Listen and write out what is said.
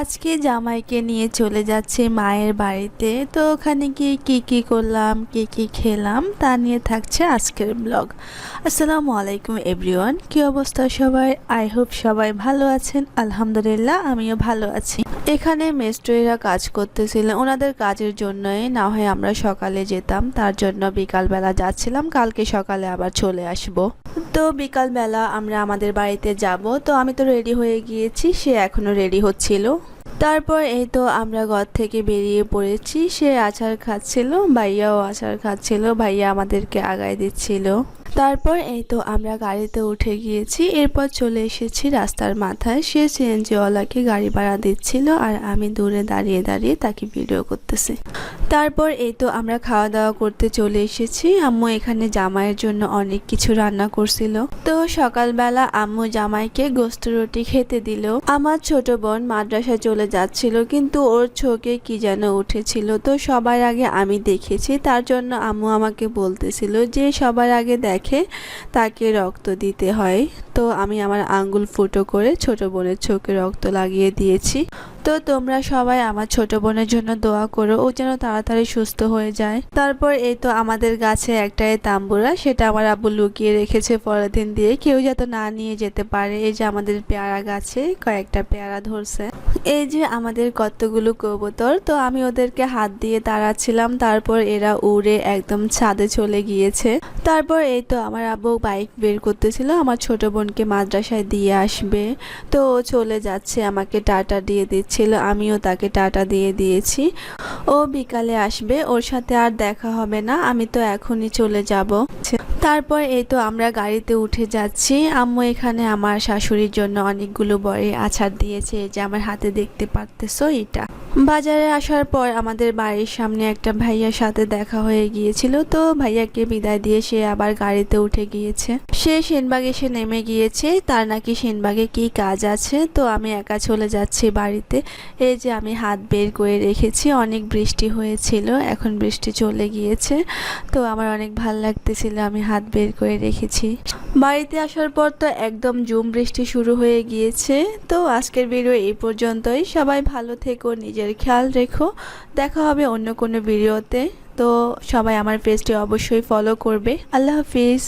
আজকে জামাইকে নিয়ে চলে যাচ্ছে মায়ের বাড়িতে। তো ওখানে গিয়ে কী কী করলাম, কী কী খেলাম, তা নিয়ে থাকছে আজকের ব্লগ। আসসালামু আলাইকুম এভরিওয়ান, কী অবস্থা সবাই? আই হোপ সবাই ভালো আছেন। আলহামদুলিল্লাহ, আমিও ভালো আছি। এখানে মেস্ট্রোয়েরা কাজ করতেছিল। ওনাদের কাজের জন্যই না হয় আমরা সকালে যেতাম, তার জন্য বিকালবেলা যাচ্ছিলাম। কালকে সকালে আবার চলে আসব। তো বিকালবেলা আমরা আমাদের বাড়িতে যাব। তো আমি তো রেডি হয়ে গিয়েছি, সে এখনও রেডি হচ্ছিল। তারপর এই তো আমরা ঘর থেকে বেরিয়ে পড়েছি, সে আচার খাচ্ছিল, ভাইয়াও আচার খাচ্ছিল, ভাইয়া আমাদেরকে আগায় দিচ্ছিল। তারপর এই তো আমরা গাড়িতে উঠে গিয়েছি, এরপর চলে এসেছি রাস্তার মাথায়। সে সিএনজিওয়ালাকে গাড়ি ভাড়া দিচ্ছিল আর আমি দূরে দাঁড়িয়ে দাঁড়িয়ে তাকে ভিডিও করতেছি। তারপর এই তো আমরা খাওয়া দাওয়া করতে চলে এসেছি। আম্মু এখানে জামাইয়ের জন্য অনেক কিছু রান্না করছিল। তো সকালবেলা আম্মু জামাইকে গোস্ত রুটি খেতে দিল। আমার ছোট বোন মাদ্রাসায় চলে যাচ্ছিল, কিন্তু ওর চোখে কি যেন উঠেছিল। তো সবার আগে আমি দেখেছি, তার জন্য আম্মু আমাকে বলতেছিল যে সবার আগে দেখে তাকে রক্ত দিতে হয়। তো আমি আমার আঙ্গুল ফুটো করে ছোট বোনের চোখে রক্ত লাগিয়ে দিয়েছি। তো তোমরা সবাই আমার ছোট বোনের জন্য দোয়া করো, ও যেন তাড়াতাড়ি সুস্থ হয়ে যায়। তারপর এই তো আমাদের গাছে একটাই তাম্বুরা, সেটা আমার আব্বু লুকিয়ে রেখেছে পলিথিন দিয়ে। কেউ যাতে না নিয়ে যেতে পারে, এই যে আমাদের পেয়ারা গাছে কয়েকটা পেয়ারা ধরছে। এই যে আমাদের কতগুলো কবুতর, তো আমি ওদেরকে হাত দিয়ে তাড়াচ্ছিলাম, তারপর এরা উড়ে একদম ছাদে চলে গিয়েছে। তারপর এই তো আমার আব্বু বাইক বের করতেছিল, আমার ছোট বোনকে মাদ্রাসায় দিয়ে আসবে। তো ও চলে যাচ্ছে, আমাকে টাটা দিয়ে দিচ্ছিল, আমিও তাকে টাটা দিয়ে দিয়েছি। ও বিকালে আসবে, ওর সাথে আর দেখা হবে না, আমি তো এখনই চলে যাব। তারপর এই তো আমরা গাড়িতে উঠে যাচ্ছি। আম্মু এখানে আমার শাশুড়ির জন্য অনেকগুলো বড়ি আচার দিয়েছে যে আমার হাতে দেখতে পারতেছো এটা বাজারে আসার পর আমাদের বাড়ির সামনে একটা ভাইয়ার সাথে দেখা হয়ে গিয়েছিল। তো ভাইয়াকে বিদায় দিয়ে সে আবার গাড়িতে উঠে গিয়েছে। সে সেনবাগে এসে নেমে গিয়েছে। তার নাকি সেনবাগে কি কাজ আছে? তো আমি একা চলে যাচ্ছি বাড়িতে। এই যে আমি হাত বের করে রেখেছি, অনেক বৃষ্টি হয়েছিল, এখন বৃষ্টি চলে গিয়েছে। তো আমার অনেক ভালো লাগতেছিল, আমি হাত বের করে রেখেছি। বাড়িতে আসার পর তো একদম জুম বৃষ্টি শুরু হয়ে গিয়েছে। তো আজকের ভিডিও এই পর্যন্তই। সবাই ভালো থেকো, নিজের খেয়াল রেখো। দেখা হবে অন্য কোনো ভিডিওতে তো। সবাই আমার পেজটি অবশ্যই ফলো করবে। আল্লাহ হাফিজ।